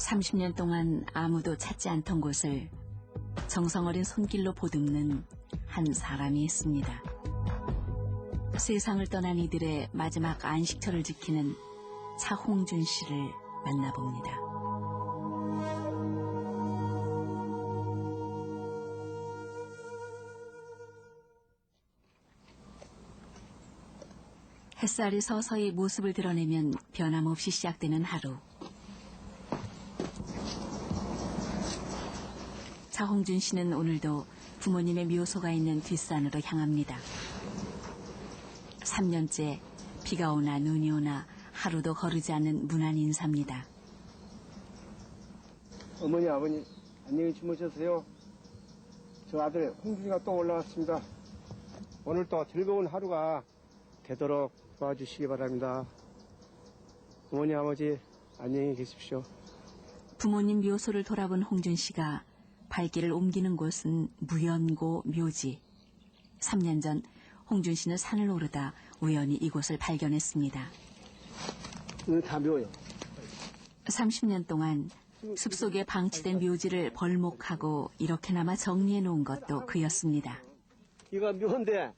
30년 동안 아무도 찾지 않던 곳을 정성 어린 손길로 보듬는 한 사람이 있습니다. 세상을 떠난 이들의 마지막 안식처를 지키는 차홍준 씨를 만나봅니다. 햇살이 서서히 모습을 드러내면 변함없이 시작되는 하루. 차홍준 씨는 오늘도 부모님의 묘소가 있는 뒷산으로 향합니다. 3년째 비가 오나 눈이 오나 하루도 거르지 않는 무난 인사입니다. 어머니 아버님 안녕히 주무셨어요. 저 아들 홍준이가 또 올라왔습니다. 오늘 또 즐거운 하루가 되도록 도와주시기 바랍니다. 어머니 아버지 안녕히 계십시오. 부모님 묘소를 돌아본 홍준 씨가 발길을 옮기는 곳은 무연고 묘지. 3년 전 홍준 씨는 산을 오르다 우연히 이곳을 발견했습니다. 이거 다 묘요. 30년 동안 숲속에 방치된 묘지를 벌목하고 이렇게나마 정리해 놓은 것도 그였습니다. 이거 묘인데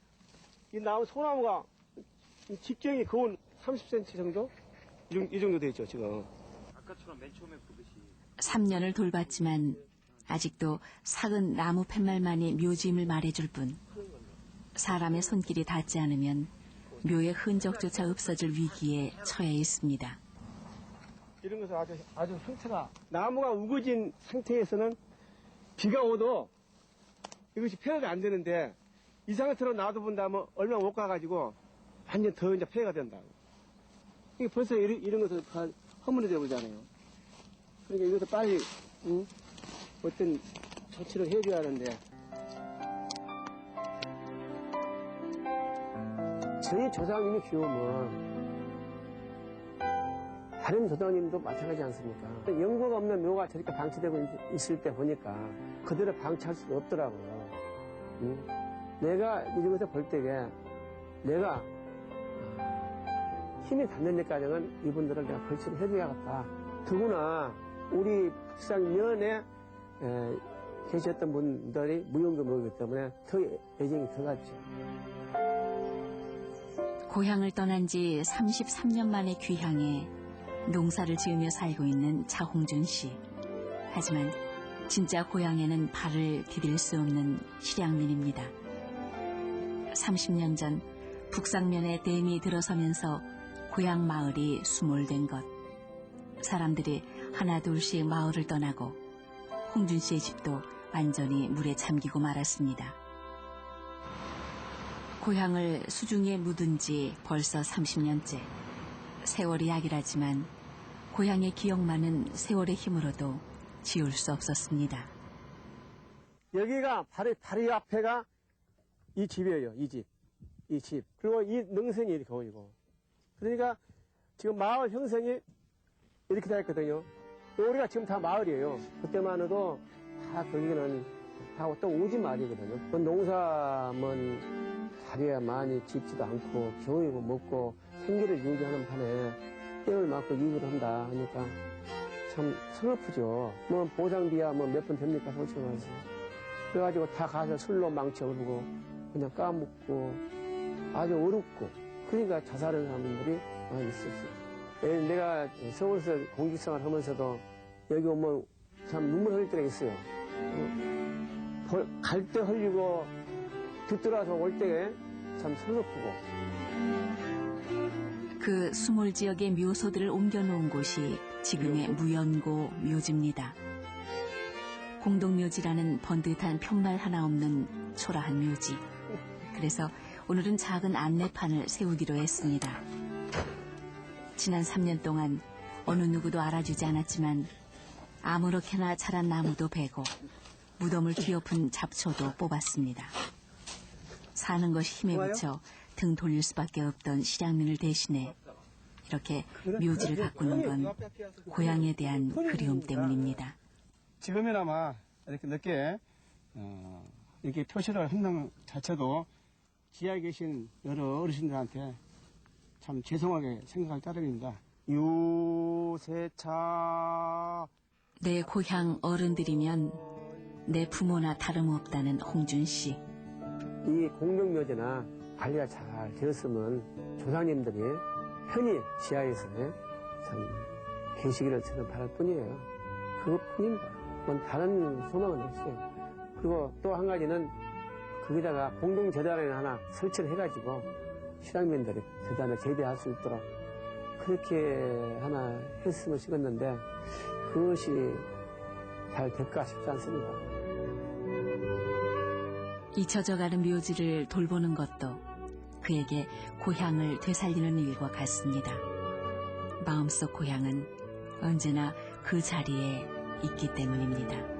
이 나무 소나무가 이 직경이 거운 30cm 정도? 이, 정- 정도 되죠 지금. 3년을 돌봤지만 아직도 삭은 나무 팻말만이 묘지임을 말해줄 뿐 사람의 손길이 닿지 않으면 묘의 흔적조차 없어질 위기에 처해 있습니다. 이런 것은 아주 아주 상태가 나무가 우거진 상태에서는 비가 오도 이것이 폐업이 안 되는데 이 상태로 놔둬본다면 얼마 못 가가지고 완전 더 이제 폐해가 된다고. 이게 벌써 이런, 이런 것을 다 허물어져 버리잖아요. 그러니까 이것을 빨리 응? 어떤 조치를 해줘야 하는데 저희 조상님이 귀우면 다른 조상님도 마찬가지 않습니까? 연고가 없는 묘가 저렇게 방치되고 있- 있을 때 보니까 그대로 방치할 수가 없더라고요. 응? 내가 이쪽에서 볼 때에 내가 아, 힘이 닿는 데까지는 이분들을 내가 걸치를 해줘야겠다. 더구나 우리 북상 면에 에, 계셨던 분들이 무용도 모이기 때문에 더 애정이 더 갔죠. 고향을 떠난 지 33년 만에 귀향해 농사를 지으며 살고 있는 차홍준 씨. 하지만 진짜 고향에는 발을 디딜 수 없는 실향민입니다. 30년 전 북상면에 댐이 들어서면서 고향 마을이 수몰된 것. 사람들이 하나둘씩 마을을 떠나고 홍준 씨의 집도 완전히 물에 잠기고 말았습니다. 고향을 수중에 묻은 지 벌써 30년째. 세월이 약이라지만 고향의 기억만은 세월의 힘으로도 지울 수 없었습니다. 여기가 바로, 바로 이 앞에가 이 집이에요, 이 집. 이 집. 그리고 이 능선이 이렇게 보이고. 그러니까 지금 마을 형성이 이렇게 되어 있거든요. 우리가 지금 다 마을이에요. 그때만 해도 다 거기는 하고 또 오지 말이거든요. 그 농사면 다리에 많이 짓지도 않고 겨우이고 먹고 생계를 유지하는 판에 뼈를 맞고 일을 한다 하니까 참 서글프죠. 뭐 보상비야 뭐 몇 푼 됩니까 솔직히 말해서. 그래가지고 다 가서 술로 얼고 그냥 까먹고 아주 어렵고 그러니까 자살하는 사람들이 많이 있었어요. 예, 내가 서울에서 공직생활 하면서도 여기 오면 참 눈물 흘릴 때가 있어요. 갈 때 흘리고 뒤돌아서 올 때에 참 서글프고 그 수몰 지역의 묘소들을 옮겨놓은 곳이 지금의 무연고 묘지입니다. 공동묘지라는 번듯한 편말 하나 없는 초라한 묘지. 그래서 오늘은 작은 안내판을 세우기로 했습니다. 지난 3년 동안 어느 누구도 알아주지 않았지만 아무렇게나 자란 나무도 베고 무덤을 뒤엎은 잡초도 뽑았습니다. 사는 것이 힘에 부쳐 등 돌릴 수밖에 없던 실향민을 대신해 이렇게 묘지를 가꾸는 건 고향에 대한 그리움 때문입니다. 지금이나마 이렇게 늦게 어, 이렇게 표시를 한다는 자체도 지하에 계신 여러 어르신들한테 참 죄송하게 생각할 따름입니다. 유세차 내 고향 어른들이면 내 부모나 다름없다는 홍준 씨. 이 공명묘지나 관리가 잘 되었으면 조상님들이 편히 지하에서 참 계시기를 저는 바랄 뿐이에요. 그것뿐입니다. 뭔 다른 소망은 없어요. 그리고 또 한 가지는 거기다가 공동 재단을 하나 설치를 해가지고 신앙민들이 재단을 재배할 수 있도록 그렇게 하나 했으면 싶었는데 그것이 잘 될까 싶지 않습니다. 잊혀져가는 묘지를 돌보는 것도 그에게 고향을 되살리는 일과 같습니다. 마음속 고향은 언제나 그 자리에 있기 때문입니다.